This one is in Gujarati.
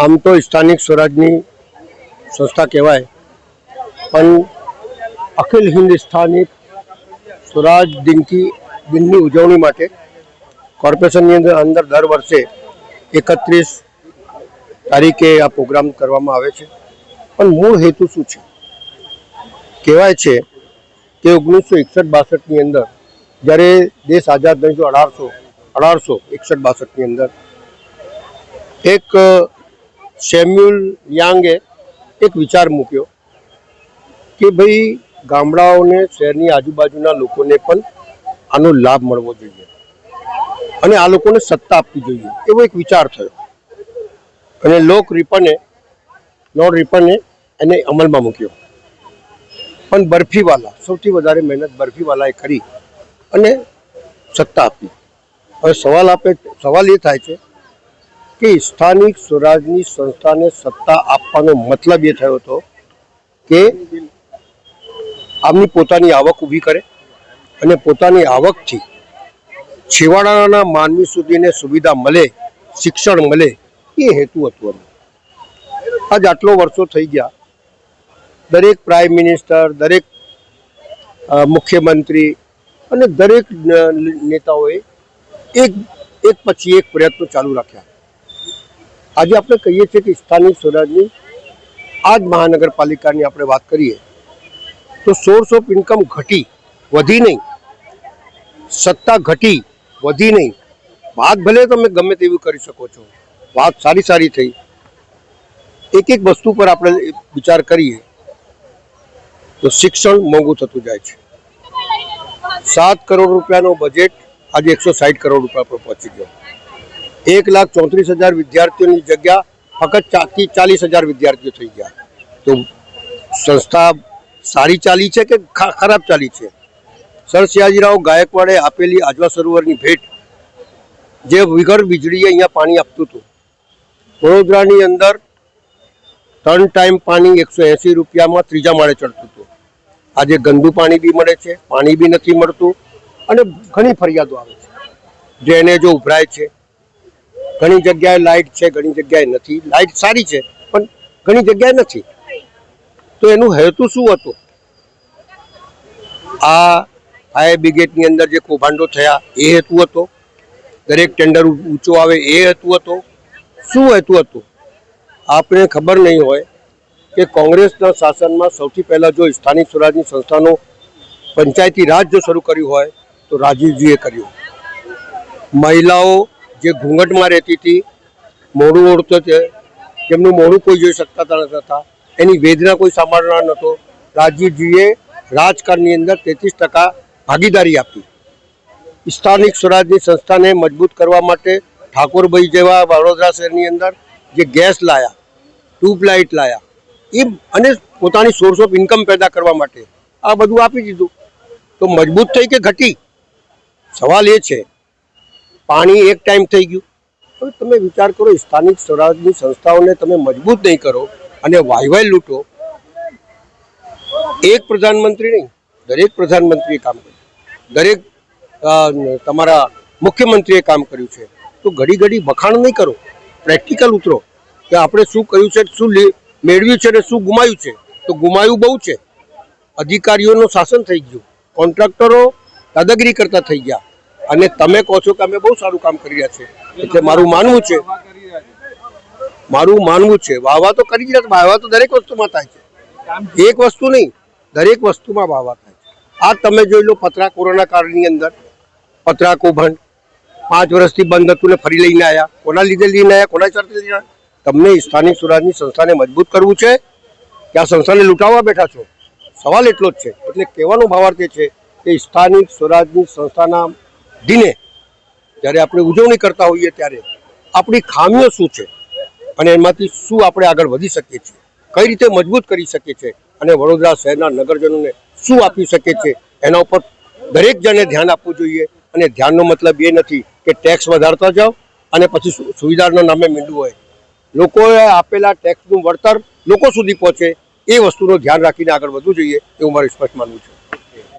આમ તો સ્થાનિક સ્વરાજની સંસ્થા કહેવાય, પણ અખિલ હિન્દ સ્થાનિક સ્વરાજ દિનથી દિનની ઉજવણી માટે કોર્પોરેશનની અંદર અંદર દર વર્ષે એકત્રીસ તારીખે આ પ્રોગ્રામ કરવામાં આવે છે. પણ મૂળ હેતુ શું છે? કહેવાય છે કે ઓગણીસો એકસઠ બાસઠની અંદર જ્યારે દેશ આઝાદ થયો અઢારસો અઢારસો એકસઠ બાસઠની અંદર એક સેમ્યુઅલ યાંગે એક વિચાર મૂક્યો કે ભાઈ ગામડાઓને, શહેરની આજુબાજુના લોકોને પણ આનો લાભ મળવો જોઈએ. અને આ લોકોને સત્તા આપવી જોઈએ. એવો એક વિચાર થયો. અને લોક રિપને લોર્ડ રિપને એને અમલમાં મૂક્યો. પણ બરફીવાલા, સૌથી વધારે મહેનત બરફીવાલાએ કરી અને સત્તા આપી. હવે સવાલ આપે, સવાલ એ થાય છે કે સ્થાનિક સ્વરાજની સંસ્થાને સત્તા આપવાનો મતલબ એ થયો હતો કે આમની પોતાની આવક ઊભી કરે અને પોતાની આવકથી છેવાડાના માનવી સુધીને સુવિધા મળે, શિક્ષણ મળે એ હેતુ હતું એનું. આજ આટલો વર્ષો થઈ ગયા. દરેક પ્રાઇમ મિનિસ્ટર, દરેક મુખ્યમંત્રી અને દરેક નેતાઓએ એક એક પછી એક પ્રયત્નો ચાલુ રાખ્યા. આજે આપણે કહીએ છીએ કે સ્થાનિક સ્વરાજની આ જ મહાનગરપાલિકાની આપણે વાત કરીએ, તો સોર્સ ઓફ ઇન્કમ ઘટી, વધી નહીં. સત્તા ઘટી, વધી નહીં. વાત ભલે તમે ગમે તેવી કરી શકો છો, વાત સારી સારી થઈ. એક એક વસ્તુ પર આપણે વિચાર કરીએ, તો શિક્ષણ મોંઘું થતું જાય છે. સાત કરોડ રૂપિયાનો બજેટ આજે એકસો સાઠ કરોડ રૂપિયા પર પહોંચી ગયો. એક લાખ ચોત્રીસ હજાર વિદ્યાર્થીઓની જગ્યા ફક્ત ચાથી ચાલીસ હજાર વિદ્યાર્થીઓ થઈ ગયા. તો સંસ્થા સારી ચાલી છે કે ખરાબ ચાલી છે? સર સયાજીરાવ ગાયકવાડે આપેલી આજવા સરોવરની ભેટ જે વિગર વીજળીએ અહીંયા પાણી આપતું હતું. વડોદરાની અંદર ત્રણ ટાઈમ પાણી એકસો એંસી રૂપિયામાં ત્રીજા માળે ચડતું હતું. આજે ગંદુ પાણી બી મળે છે, પાણી બી નથી મળતું અને ઘણી ફરિયાદો આવે છે. ડ્રેનેજો ઉભરાય છે. ઘણી જગ્યાએ લાઇટ છે, ઘણી જગ્યાએ નથી. લાઇટ સારી છે, પણ ઘણી જગ્યાએ નથી. તો એનું હેતુ શું હતું? આ ફાયર બ્રિગેડની અંદર જે કૌભાંડો થયા, એ હેતુ હતો. દરેક ટેન્ડર ઊંચો આવે, એ હેતુ હતો. શું હેતુ હતું? આપણે ખબર નહીં હોય કે કોંગ્રેસના શાસનમાં સૌથી પહેલાં જો સ્થાનિક સ્વરાજની સંસ્થાનો પંચાયતી રાજ જો શરૂ કર્યું હોય, તો રાજીવજીએ કર્યું. મહિલાઓ જે ઘૂંઘટમાં રહેતી હતી મોડું ઓળતો છે, જેમનું મોડું કોઈ જોઈ શકતા નતા એની વેદના કોઈ સાંભળનાર નહોતો રાજીવજીએ રાજકારણની અંદર તેત્રીસ ટકા ભાગીદારી આપી. સ્થાનિક સ્વરાજની સંસ્થાને મજબૂત કરવા માટે ઠાકોરભાઈ જેવા વડોદરા શહેરની અંદર જે ગેસ લાયા ટ્યુબલાઇટ લાયા, એ અને પોતાની સોર્સ ઓફ ઇન્કમ પેદા કરવા માટે આ બધું આપી દીધું. તો મજબૂત થઈ કે ઘટી? સવાલ એ છે પાણી એક ટાઈમ થઈ ગયું. હવે તમે વિચાર કરો, સ્થાનિક સ્વરાજની સંસ્થાઓને તમે મજબૂત નહીં કરો અને વાયવાય લૂંટો. એક પ્રધાનમંત્રી નહીં, દરેક પ્રધાનમંત્રીએ કામ કર્યું. દરેક તમારા મુખ્યમંત્રીએ કામ કર્યું છે. તો ઘડી ઘડી વખાણ નહીં કરો, પ્રેક્ટિકલ ઉતરો કે આપણે શું કર્યું છે, શું મેળવ્યું છે અને શું ગુમાયું છે. તો ગુમાયું બહુ છે. અધિકારીઓનું શાસન થઈ ગયું. કોન્ટ્રાક્ટરો દાદાગીરી કરતા થઈ ગયા. અને તમે કહો છો કે અમે બહુ સારું કામ કરી રહ્યા છે એટલે મારું માનવું છે. મારું માનવું છે. વાવા તો કરી રહ્યા વાવા તો દરેક વસ્તુમાં થાય છે. એક વસ્તુ નહીં, દરેક વસ્તુમાં વાવા થાય છે. આ તમે જોઈ લો પતરા કોરોના કાળની અંદર. પતરા કૌભાંડ. પાંચ વર્ષથી બંધ હતું ને ફરી લઈને આવ્યા કોના લીધે લઈને આવ્યા કોના ચરતે લઈને આવ્યા તમને સ્થાનિક સ્વરાજની સંસ્થાને મજબૂત કરવું છે કે આ સંસ્થાને લૂંટાવવા બેઠા છો? સવાલ એટલો જ છે. એટલે કહેવાનો ભાવાર્થ એ છે કે સ્થાનિક સ્વરાજની સંસ્થાના દિને જ્યારે આપણે ઉજવણી કરતા હોઈએ ત્યારે આપણી ખામીઓ શું છે અને એમાંથી શું આપણે આગળ વધી શકીએ છીએ? કઈ રીતે મજબૂત કરી શકીએ છીએ? અને વડોદરા શહેરના નગરજનોને શું આપી શકીએ છીએ? એના ઉપર દરેક જણે ધ્યાન આપવું જોઈએ. અને ધ્યાનનો મતલબ એ નથી કે ટેક્સ વધારતા જાઓ અને પછી સુવિધાના નામે મીંડું હોય. લોકોએ આપેલા ટેક્સનું વળતર લોકો સુધી પહોંચે એ વસ્તુનું ધ્યાન રાખીને આગળ વધવું જોઈએ એવું મારું સ્પષ્ટ માનવું છે.